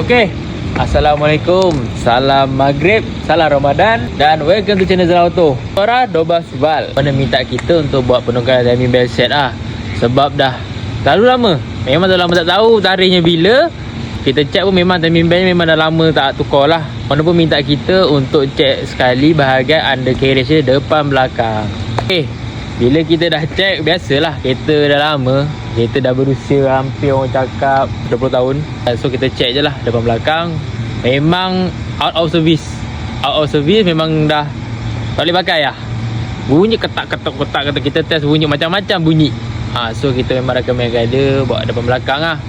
Okey. Assalamualaikum. Salam Maghrib, salam Ramadan dan welcome to channel Zara Auto. Ora Dobas Val. Mana minta kita untuk buat penukaran timing belt set ah. Sebab dah terlalu lama. Memang dah lama tak tahu tarikhnya bila. Kita check pun memang timing belt memang dah lama tak tukar lah. Mana pun minta kita untuk check sekali bahagian undercarriage dia depan belakang. Okey. Bila kita dah check Biasalah Kereta dah lama. Kereta dah berusia Hampir orang cakap 20 tahun. So kita check je lah Depan belakang. Memang Out of service. Out of service Memang dah Tak boleh pakai lah. Bunyi ketak-ketak-ketak Kata kita test bunyi Macam-macam bunyi. Ha, So kita memang recommendkan dia Bawa depan belakang lah.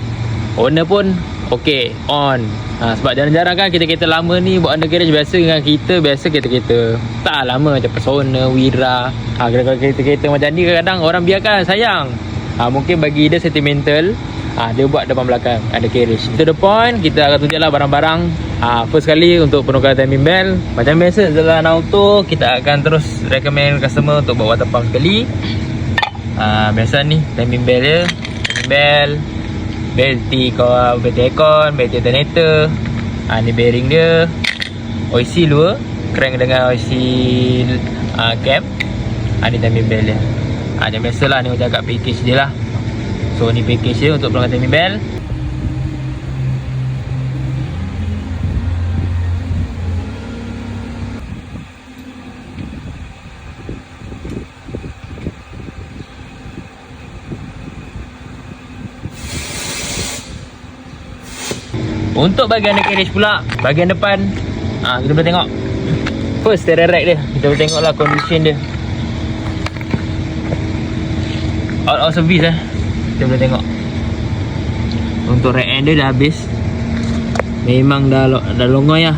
Owner pun Okay On. Ha, Sebab jarang-jarang kan Kita-kita lama ni Buat undercarriage biasa Dengan kita Biasa kereta-kereta Tak lama Macam Persona Wira. Ha, kereta-kereta macam ni Kadang-kadang orang biarkan Sayang. Ha, Mungkin bagi dia sentimental. Ha, Dia buat depan belakang Undercarriage To the point Kita akan tunjuk lah barang-barang. Ha, First kali Untuk penukaran timing belt Macam biasa Dalam auto Kita akan terus Recommend customer Untuk bawa water pump sekali. Ha, Biasa ni Timing belt dia. Timing belt Belti kau Belti aircon Belti alternator. Ha, Ni bearing dia. OIC dua Crank dengan OIC uh, cap. Ha, Ni timing belt dia. Ha, Macam biasalah ni orang cakap package dia lah. So ni package dia untuk pelanggan timing belt Untuk bahagian undercarriage pula Bahagian depan. Ah Kita boleh tengok. First stereo rack dia. Kita boleh tengok lah condition dia. Out of service eh. Kita boleh tengok. Untuk rack end dia dah habis. Memang dah dah longoi lah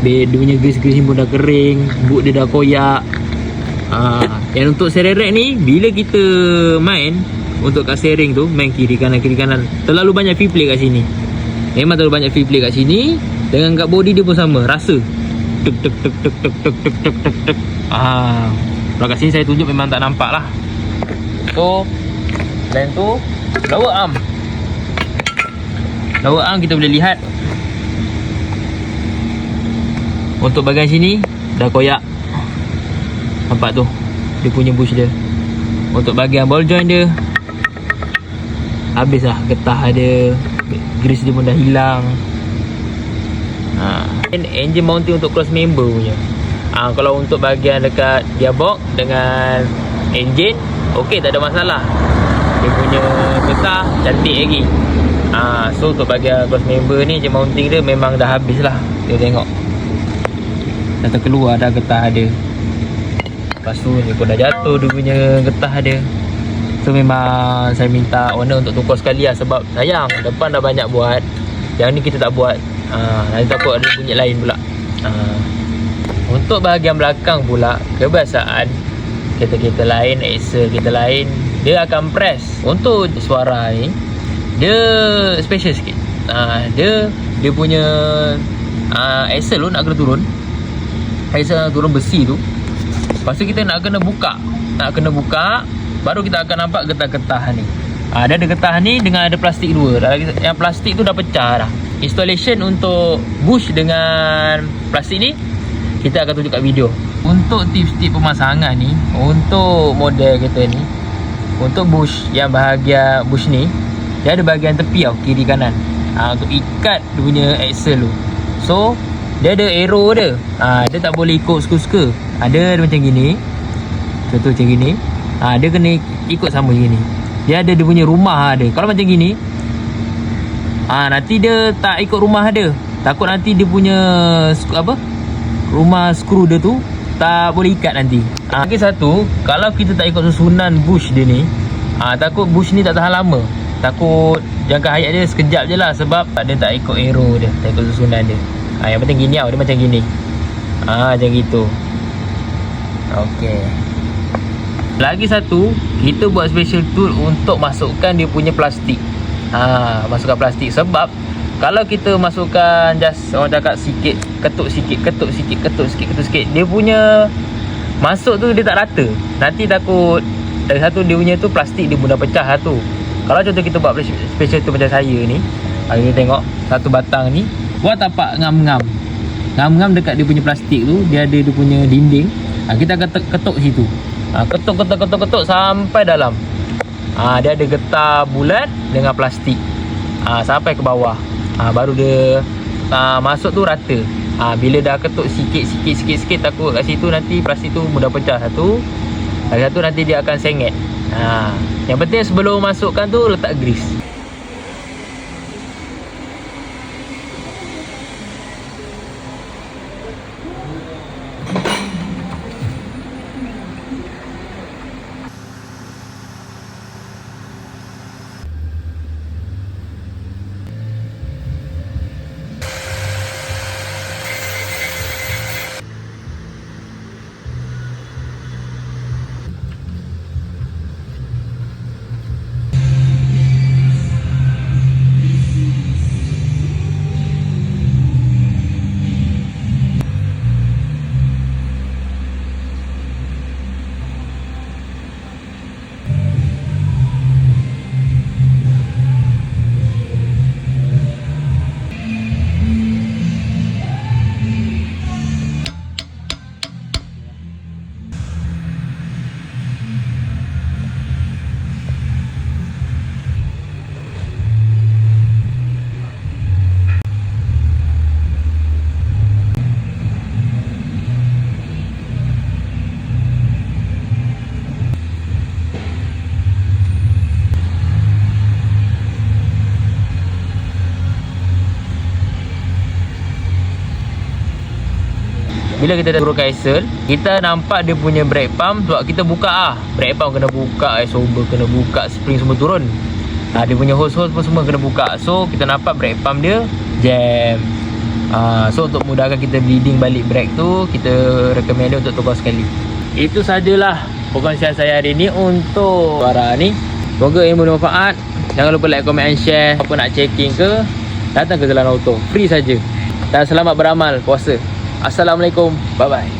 Dia punya grease-grease ni pun dah kering. Boot dia dah koyak. Ah, yang untuk stereo rack ni bila kita main untuk kat steering tu main kiri kanan kiri kanan. Terlalu banyak feel play kat sini. Memang terlalu banyak feel play kat sini dengan kat body dia pun sama rasa. Tek tek tek tek tek tek tek tek tek tek. Ah. Kalau kat sini saya tunjuk memang tak nampak lah. So dan tu lower arm. Lower arm kita boleh lihat untuk bahagian sini dah koyak Nampak tu Dia punya bush dia Untuk bahagian ball joint dia Habis lah getah dia Grease dia pun dah hilang. Ha. Engine mounting untuk cross member punya. Ha, Kalau untuk bahagian dekat gearbox Dengan engine Okey tak ada masalah. Dia punya getah cantik lagi. Ha, So untuk bahagian cross member ni Engine mounting dia memang dah habis lah. Kita tengok. Dah terkeluar dah getah dia. Lepas tu ni pun dah jatuh dia punya getah dia So memang saya minta owner untuk tukar sekali lah Sebab sayang depan dah banyak buat Yang ni kita tak buat. Ha, Nanti takut ada bunyi lain pula. Ha. Untuk bahagian belakang pula Kebiasaan Kereta-kereta lain, Excel kereta lain Dia akan press. Untuk suara ni Dia special sikit. Ha, Dia Dia punya ha, Excel tu nak kena turun. Nak turun besi tu. Lepas tu kita nak kena buka. Nak kena buka Baru kita akan nampak getah-getah ni. Ha, Dia ada getah ni dengan ada plastik dua. Yang plastik tu dah pecah dah. Installation untuk bush dengan plastik ni Kita akan tunjuk kat video. Untuk tips-tips pemasangan ni Untuk model kereta ni Untuk bush yang bahagian bush ni Dia ada bahagian tepi tau Kiri kanan. Ha, Untuk ikat dia punya axle tu. So dia ada arrow dia. Ha, Dia tak boleh ikut suka-suka. Ada dia macam gini. Contoh macam gini ha, Dia kena ikut sama gini Dia ada dia punya rumah dia Kalau macam gini ha, Nanti dia tak ikut rumah dia Takut nanti dia punya Apa? Rumah skru dia tu Tak boleh ikat nanti. Ha, Lagi satu Kalau kita tak ikut susunan bush dia ni ha, Takut bush ni tak tahan lama. Takut jangka hayat dia sekejap je lah Sebab dia tak ikut arrow dia Tak ikut susunan dia. Ha, Yang penting gini tau Dia macam gini. Ha, Macam gitu. Okay Lagi satu Kita buat special tool Untuk masukkan dia punya plastik. Ha, Masukkan plastik. Sebab Kalau kita masukkan Just orang cakap sikit Ketuk sikit Ketuk sikit Ketuk sikit Ketuk sikit Dia punya Masuk tu dia tak rata. Nanti takut Lagi satu dia punya tu Plastik dia mudah pecah lah tu. Kalau contoh kita buat special tool macam saya ni ha, Kita tengok Satu batang ni Buat tapak ngam-ngam. Ngam-ngam dekat dia punya plastik tu Dia ada dia punya dinding. Ha, Kita akan ketuk situ ha, Ketuk, ketuk, ketuk, ketuk Sampai dalam. Ha, Dia ada getah bulat Dengan plastik. Ha, Sampai ke bawah. Ha, Baru dia ha, Masuk tu rata. Ha, Bila dah ketuk sikit, sikit, sikit, sikit Takut kat situ nanti plastik tu mudah pecah Satu. Lagi satu nanti dia akan sengit. Ha, Yang penting sebelum masukkan tu Letak grease Bila kita dah turunkan axle Kita nampak dia punya brake pump Sebab kita buka ah Brake pump kena buka Isober kena buka Spring semua turun. Ah, Dia punya hose-hose pun semua kena buka. So kita nampak brake pump dia Jam ah, So untuk mudahkan kita bleeding balik brake tu Kita recommend dia untuk tukar sekali. Itu sajalah Perkongsian saya hari ni Untuk suara ni. Semoga ilmu bermanfaat. Jangan lupa like, comment and share. Apa nak checking ke Datang ke Jalan Auto. Free saja. Dan selamat beramal puasa Assalamualaikum. Bye bye.